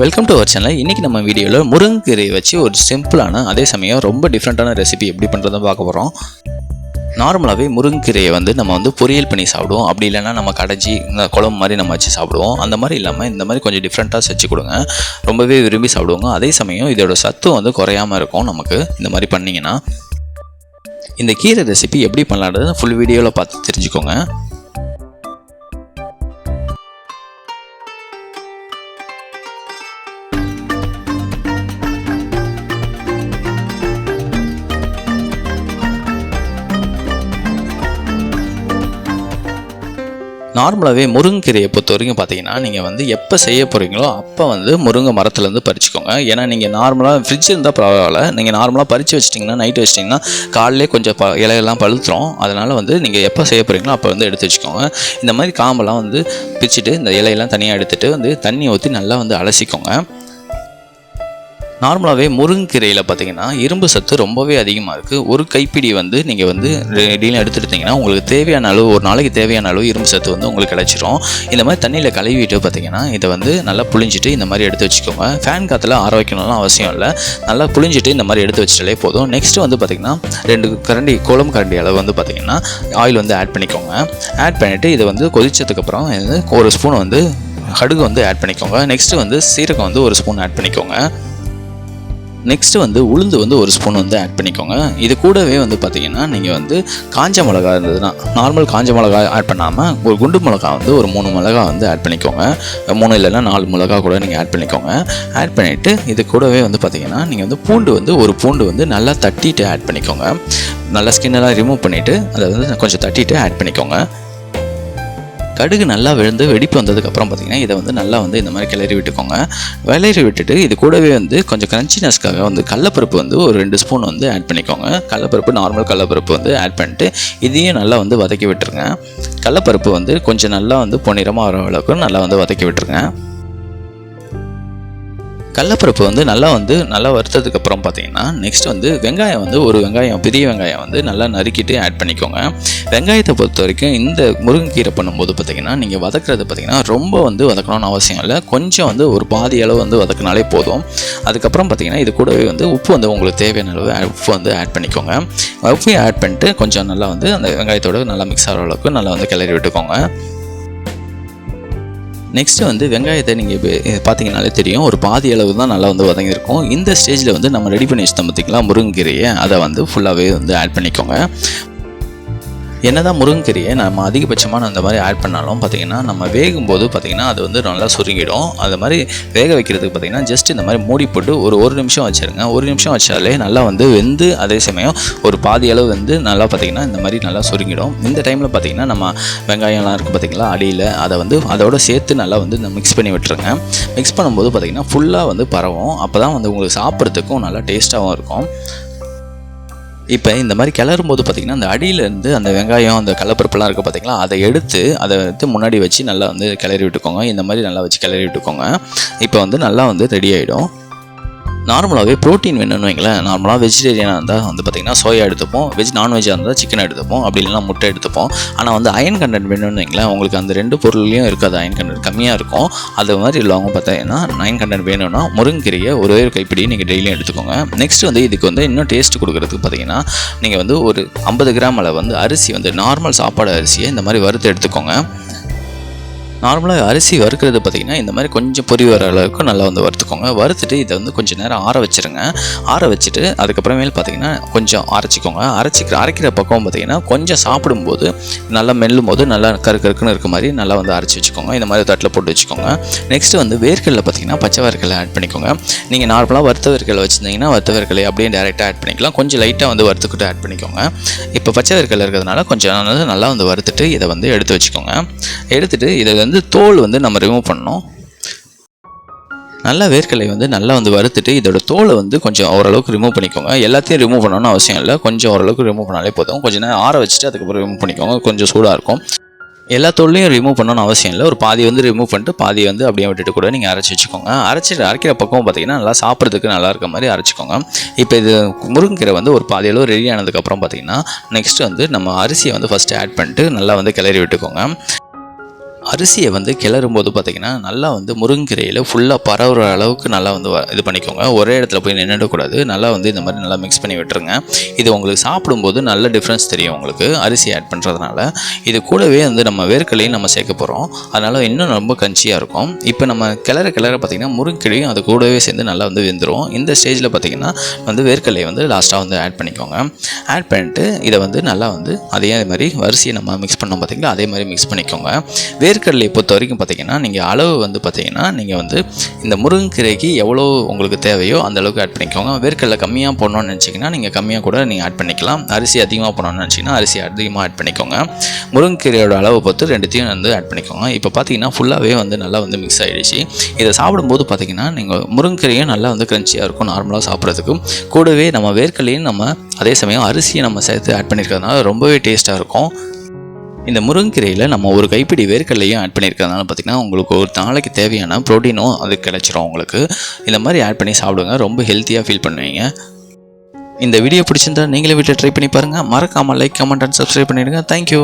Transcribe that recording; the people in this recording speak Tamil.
வெல்கம் டு அவர் சேனல் இன்றைக்கி நம்ம வீடியோவில் முருங்கைக்கீரையை வச்சு ஒரு சிம்பிளான அதே சமயம் ரொம்ப டிஃப்ரெண்ட்டான ரெசிபி எப்படி பண்ணுறதை பார்க்க போகிறோம் நார்மலாகவே முருங்கைக்கீரையை வந்து நம்ம வந்து பொரியல் பண்ணி சாப்பிடுவோம். அப்படி இல்லைன்னா நம்ம கடைஞ்சி இந்த குழம்பு மாதிரி நம்ம வச்சு சாப்பிடுவோம். அந்த மாதிரி இல்லாமல் இந்த மாதிரி கொஞ்சம் டிஃப்ரெண்ட்டாக செஞ்சு கொடுங்க. ரொம்பவே விரும்பி சாப்பிடுவோங்க. அதே சமயம் இதோட சத்தும் வந்து குறையாமல் இருக்கும் நமக்கு. இந்த மாதிரி பண்ணிங்கன்னா இந்த கீரை ரெசிபி எப்படி பண்ணலான்றது ஃபுல் வீடியோவில் பார்த்து தெரிஞ்சுக்கோங்க. நார்மலாகவே முருங்கைக்கீரையை பொறுத்த வரைக்கும் பார்த்தீங்கன்னா நீங்கள் வந்து எப்போ செய்ய போகிறீங்களோ அப்போ வந்து முருங்கை மரத்துலேருந்து பறிச்சுக்கோங்க. ஏன்னா நீங்கள் நார்மலாக ஃப்ரிட்ஜ் இருந்தால் பரவாயில்ல. நீங்கள் நார்மலாக பறித்து வச்சிட்டிங்கன்னா நைட்டு வச்சிட்டிங்கன்னா காலையிலே கொஞ்சம் ப இலையெல்லாம் பழுத்துரும். அதனால் வந்து நீங்கள் எப்போ செய்ய போகிறீங்களோ அப்போ வந்து எடுத்து வச்சுக்கோங்க. இந்த மாதிரி காம்பெல்லாம் வந்து பிச்சுட்டு இந்த இலையெல்லாம் தனியாக எடுத்துகிட்டு வந்து தண்ணி ஊற்றி நல்லா வந்து அலசிக்கோங்க. நார்மலாகவே முருங்கைக்கீரையில் பார்த்தீங்கன்னா இரும்பு சத்து ரொம்பவே அதிகமாக இருக்குது ஒரு கைப்பிடி வந்து நீங்கள் வந்து டெய்லியும் எடுத்துக்கிட்டிங்கன்னா உங்களுக்கு தேவையான அளவு ஒரு நாளைக்கு தேவையான அளவு இரும்பு சத்து வந்து உங்களுக்கு கிடச்சிரும். இந்த மாதிரி தண்ணியில் கழுவிட்டு பார்த்தீங்கன்னா இதை வந்து நல்லா புழிஞ்சிட்டு இந்த மாதிரி எடுத்து வச்சுக்கோங்க. ஃபேன் காற்றுல ஆற வைக்கணும்லாம் அவசியம் இல்லை. நல்லா புழிஞ்சிட்டு இந்த மாதிரி எடுத்து வச்சிட்டாலே போதும். நெக்ஸ்ட்டு வந்து பார்த்திங்கன்னா ரெண்டு கரண்டி கோலம் கரண்டி அளவு வந்து பார்த்திங்கன்னா ஆயில் வந்து ஆட் பண்ணிக்கோங்க. ஆட் பண்ணிவிட்டு இதை வந்து கொதிச்சதுக்கப்புறம் இது ஒரு ஸ்பூன் வந்து கடுகு வந்து ஆட் பண்ணிக்கோங்க. நெக்ஸ்ட்டு வந்து சீரகம் வந்து ஒரு ஸ்பூன் ஆட் பண்ணிக்கோங்க. நெக்ஸ்ட்டு வந்து உளுந்து வந்து ஒரு ஸ்பூன் வந்து ஆட் பண்ணிக்கோங்க. இது கூடவே வந்து பார்த்தீங்கன்னா நீங்கள் வந்து காஞ்ச மிளகா இருந்ததுன்னா நார்மல் காஞ்ச மிளகா ஆட் பண்ணாமல் ஒரு குண்டு மிளகா வந்து ஒரு மூணு மிளகா வந்து ஆட் பண்ணிக்கோங்க. மூணு இல்லைன்னா நாலு மிளகா கூட நீங்கள் ஆட் பண்ணிக்கோங்க. ஆட் பண்ணிவிட்டு இது கூடவே வந்து பார்த்தீங்கன்னா நீங்கள் வந்து பூண்டு வந்து ஒரு பூண்டு வந்து நல்லா தட்டிட்டு ஆட் பண்ணிக்கோங்க. நல்லா ஸ்கின்னெல்லாம் ரிமூவ் பண்ணிவிட்டு அதை வந்து கொஞ்சம் தட்டிட்டு ஆட் பண்ணிக்கோங்க. கடுகு நல்லா விழுந்து வெடிப்பு வந்ததுக்கப்புறம் பார்த்திங்கன்னா இதை வந்து நல்லா வந்து இந்த மாதிரி கிளறி விட்டுக்கோங்க. கிளறி விட்டுட்டு இது கூடவே வந்து கொஞ்சம் கிரன்ச்சினஸ்க்காக வந்து கடலப்பருப்பு வந்து ஒரு ரெண்டு ஸ்பூன் வந்து ஆட் பண்ணிக்கோங்க. கடலப்பருப்பு நார்மல் கடலப்பருப்பு வந்து ஆட் பண்ணிட்டு இதையும் நல்லா வந்து வதக்கி விட்டுருங்க. கடலப்பருப்பு வந்து கொஞ்சம் நல்லா வந்து பொன்னிறமாக வர அளவுக்கு நல்லா வந்து வதக்கி விட்டுருங்க. கடலப்பருப்பு வந்து நல்லா வந்து நல்லா வறுத்ததுக்கு அப்புறம் பார்த்தீங்கன்னா நெக்ஸ்ட் வந்து வெங்காயம் வந்து ஒரு வெங்காயம் பெரிய வெங்காயம் வந்து நல்லா நறுக்கிட்டு ஆட் பண்ணிக்கோங்க. வெங்காயத்தை பொறுத்த வரைக்கும் இந்த முருங்கைக்கீரை பண்ணும்போது பார்த்தீங்கன்னா நீங்கள் வதக்குறது பார்த்தீங்கன்னா ரொம்ப வந்து வதக்கணும்னு அவசியம் இல்லை. கொஞ்சம் வந்து ஒரு பாதி அளவு வந்து வதக்கினாலே போதும். அதுக்கப்புறம் பார்த்தீங்கன்னா இது கூடவே வந்து உப்பு வந்து உங்களுக்கு தேவையான அளவு உப்பு வந்து ஆட் பண்ணிக்கோங்க. உப்பையும் ஆட் பண்ணிட்டு கொஞ்சம் நல்லா வந்து அந்த வெங்காயத்தோட நல்லா மிக்ஸ் ஆகிற அளவுக்கு நல்லா வந்து கிளறி விட்டுக்கோங்க. நெக்ஸ்ட்டு வந்து வெங்காயத்தை நீங்கள் பார்த்தீங்கனாலே தெரியும். ஒரு பாதி அளவு தான் நல்லா வந்து வதங்கியிருக்கும். இந்த ஸ்டேஜில் வந்து நம்ம ரெடி பண்ணி வச்சுட்டோம் பார்த்திங்களா முருங்கைக்கீரையை அதை வந்து ஃபுல்லாகவே வந்து ஆட் பண்ணிக்கோங்க. என்னதான் முருங்கைக்கீரையை நம்ம அதிகபட்சமான அந்த மாதிரி ஆட் பண்ணாலும் பார்த்தீங்கன்னா நம்ம வேகும்போது பார்த்திங்கன்னா அது வந்து நல்லா சுருங்கிடும். அது மாதிரி வேக வைக்கிறதுக்கு பார்த்தீங்கன்னா ஜஸ்ட் இந்த மாதிரி மூடி போட்டு ஒரு ஒரு நிமிஷம் வச்சுருங்க. ஒரு நிமிஷம் வச்சாலே நல்லா வந்து வெந்து அதே சமயம் ஒரு பாதி அளவு வந்து நல்லா பார்த்தீங்கன்னா இந்த மாதிரி நல்லா சுருங்கிடும். இந்த டைமில் பார்த்திங்கன்னா நம்ம வெங்காயம்லாம் இருக்குது பார்த்தீங்களா அடியில் அதை வந்து அதோட சேர்த்து நல்லா வந்து மிக்ஸ் பண்ணி விட்டுருங்க. மிக்ஸ் பண்ணும்போது பார்த்திங்கன்னா ஃபுல்லாக வந்து பரவும். அப்போ தான் வந்து உங்களுக்கு சாப்பிட்றதுக்கும் நல்லா டேஸ்ட்டாகவும் இருக்கும். இப்போ இந்த மாதிரி கிளறும் போது பார்த்திங்கன்னா அந்த அடியிலேருந்து அந்த வெங்காயம் அந்த கடலப்பருப்புலாம் இருக்குது பார்த்திங்களா அதை எடுத்து அதை எடுத்து முன்னாடி வச்சு நல்லா வந்து கிளறி விட்டுக்கோங்க. இந்த மாதிரி நல்லா வச்சு கிளறி விட்டுக்கோங்க. இப்போ வந்து நல்லா வந்து ரெடி ஆகிடும் நார்மலாகவே ப்ரோட்டீன் வேணும்னு வைங்களேன். நார்மலாக வெஜிடேரியனாக இருந்தால் வந்து பார்த்திங்கன்னா சோயா எடுத்துப்போம். வெஜ் நான்வெஜ்ஜாக இருந்தால் சிக்கன் எடுத்துப்போம். அப்படி இல்லைனா முட்டை எடுத்துப்போம். ஆனால் வந்து அயன் கண்டென்ட் வேணும்னு வைங்களேன் உங்களுக்கு அந்த ரெண்டு பொருள்லையும் இருக்காது. அயன் கண்டென்ட் கம்மியாக இருக்கும். அது மாதிரி உள்ளவங்க பார்த்தீங்கன்னா அயன் கண்டென்ட் வேணும்னா முருங்கீரையை ஒரே ஒரு கைப்பிடி நீங்கள் டெய்லியும் எடுத்துக்கோங்க. நெக்ஸ்ட் வந்து இதுக்கு வந்து இன்னும் டேஸ்ட் கொடுக்குறதுக்கு பார்த்தீங்கன்னா நீங்கள் வந்து ஒரு ஐம்பது கிராம் அளவு வந்து அரிசி வந்து நார்மல் சாப்பாடு அரிசியை இந்த மாதிரி வறுத்து எடுத்துக்கோங்க. நார்மலாக அரிசி வறுக்கிறது பார்த்திங்கன்னா இந்த மாதிரி கொஞ்சம் பொறி வர அளவுக்கு நல்லா வந்து வறுத்துக்கோங்க. வறுத்துட்டு இதை வந்து கொஞ்சம் நேரம் ஆற வச்சுருங்க. ஆற வச்சுட்டு அதுக்கப்புறமேல் பார்த்திங்கன்னா கொஞ்சம் அரைச்சிக்கோங்க. அரைச்சிக்கிற அரைக்கிற பக்கம் பார்த்திங்கன்னா கொஞ்சம் சாப்பிடும்போது நல்லா மெல்லும் போது நல்லா கரு கருக்குன்னு இருக்க மாதிரி நல்லா வந்து அரைச்சி வச்சுக்கோங்க. இந்த மாதிரி தட்டில் போட்டு வச்சுக்கோங்க. நெக்ஸ்ட்டு வந்து வேர்க்கடலை பார்த்திங்கன்னா பச்சை வேர்க்கடலை ஆட் பண்ணிக்கோங்க. நீங்கள் நார்மலாக வறுத்த வேர்க்கடலை வச்சுருந்தீங்கன்னா வறுத்த வேர்க்கடலை அப்படியே டேரெக்டாக ஆட் பண்ணிக்கலாம். கொஞ்சம் லைட்டாக வந்து வறுத்துக்கிட்டு ஆட் பண்ணிக்கோங்க. இப்போ பச்சை வேர்க்கடலை இருக்கிறதுனால கொஞ்சம் நல்லா வந்து வறுத்துட்டு இதை வந்து எடுத்து வச்சுக்கோங்க. எடுத்துகிட்டு இதை வந்து தோல் வந்து நம்ம ரிமூவ் பண்ணணும். நல்லா வேர்க்கலை வந்து நல்லா வந்து வறுத்துட்டு இதோட தோலை வந்து கொஞ்சம் ஓரளவுக்கு ரிமூவ் பண்ணிக்கோங்க. எல்லாத்தையும் ரிமூவ் பண்ணணும்னு அவசியம் இல்லை. கொஞ்சம் ஓரளவுக்கு ரிமூவ் பண்ணாலே போதும். கொஞ்சம் நேரம் ஆற வச்சுட்டு அதுக்கப்புறம் ரிமூவ் பண்ணிக்கோங்க. கொஞ்சம் சூடாக இருக்கும். எல்லா தோல்லையும் ரிமூவ் பண்ணணும்னு அவசியம் இல்லை. ஒரு பாதி வந்து ரிமூவ் பண்ணிட்டு பாதி வந்து அப்படியே விட்டுட்டு கூட நீங்கள் அரைச்சி வச்சுக்கோங்க. அரைச்சிட்டு அரைக்கிற பக்கம் பார்த்தீங்கன்னா நல்லா சாப்பிட்றதுக்கு நல்லா இருக்க மாதிரி அரைச்சிக்கோங்க. இப்போ இது முருங்கைக்கீரை வந்து ஒரு பாதி அளவு ரெடி ஆனதுக்கப்புறம் பார்த்தீங்கன்னா நெக்ஸ்ட் வந்து நம்ம அரிசியை வந்து ஃபஸ்ட்டு ஆட் பண்ணிட்டு நல்லா வந்து கிளறி விட்டுக்கோங்க. அரிசியை வந்து கிளறும் போது பார்த்தீங்கன்னா நல்லா வந்து முருங்கீரையில் ஃபுல்லாக பரவுற அளவுக்கு நல்லா வந்து வ- இது பண்ணிக்கோங்க. ஒரே இடத்துல போய் நின்றுடக்கூடாது நல்லா வந்து இந்த மாதிரி நல்லா மிக்ஸ் பண்ணி விட்டுருங்க. இது உங்களுக்கு சாப்பிடும்போது நல்ல டிஃப்ரென்ஸ் தெரியும் உங்களுக்கு. அரிசி ஆட் பண்ணுறதுனால இது கூடவே வந்து நம்ம வேர்க்கடலையும் நம்ம சேர்க்க போகிறோம் அதனால் இன்னும் ரொம்ப கஞ்சியாக இருக்கும். இப்போ நம்ம கிளற கிளற பார்த்தீங்கன்னா முருங்கீரையும் அது கூடவே சேர்ந்து நல்லா வந்து வெந்துடும் இந்த ஸ்டேஜில் பார்த்திங்கன்னா வந்து வேர்க்கலையை வந்து லாஸ்ட்டாக வந்து ஆட் பண்ணிக்கோங்க. ஆட் பண்ணிட்டு இதை வந்து நல்லா வந்து அதே மாதிரி வரிசையை நம்ம மிக்ஸ் பண்ணோம் பார்த்திங்கன்னா அதே மாதிரி மிக்ஸ் பண்ணிக்கோங்க. வேர் வேர்க்கடலை பொறுத்த வரைக்கும் பார்த்தீங்கன்னா நீங்கள் அளவு வந்து பார்த்தீங்கன்னா நீங்கள் வந்து இந்த முருங்கைக்கீரைக்கு எவ்வளோ உங்களுக்கு தேவையோ அந்த அளவுக்கு ஆட் பண்ணிக்கோங்க. வேர்க்கடலை கம்மியாக போடணும்னு நினச்சிங்கன்னா நீங்கள் கம்மியாக கூட நீங்கள் ஆட் பண்ணிக்கலாம். அரிசி அதிகமாக போடணும்னு நினச்சிங்கன்னா அரிசி அதிகமாக ஆட் பண்ணிக்கோங்க. முருங்கைக்கீரையோட அளவை பொறுத்து ரெண்டுத்தையும் வந்து ஆட் பண்ணிக்கோங்க. இப்போ பார்த்தீங்கன்னா ஃபுல்லாகவே வந்து நல்லா வந்து மிக்ஸ் ஆகிடுச்சு இதை சாப்பிடும்போது பார்த்தீங்கன்னா நீங்கள் முருங்கைக்கீரையும் நல்லா வந்து க்ரன்ச்சியாக இருக்கும் நார்மலாக சாப்பிட்றதுக்கும். கூடவே நம்ம வேர்க்கடலையும் நம்ம அதே சமயம் அரிசியை நம்ம சேர்த்து ஆட் பண்ணியிருக்கிறதுனால ரொம்பவே டேஸ்ட்டாக இருக்கும். இந்த முருங்கீரையில் நம்ம ஒரு கைப்பிடி வேர்க்கடலையும் ஆட் பண்ணியிருக்கிறதுனால பார்த்திங்கன்னா உங்களுக்கு ஒரு நாளைக்கு தேவையான ப்ரோட்டீனும் அது கிடச்சிரும் உங்களுக்கு. இந்த மாதிரி ஆட் பண்ணி சாப்பிடுங்க. ரொம்ப ஹெல்த்தியாக ஃபீல் பண்ணுவீங்க. இந்த வீடியோ பிடிச்சிருந்தா நீங்களே வீட்டில் ட்ரை பண்ணி பாருங்கள் மறக்காமல் லைக் கமெண்ட் அண்ட் சப்ஸ்கிரைப் பண்ணிவிடுங்க தேங்க்யூ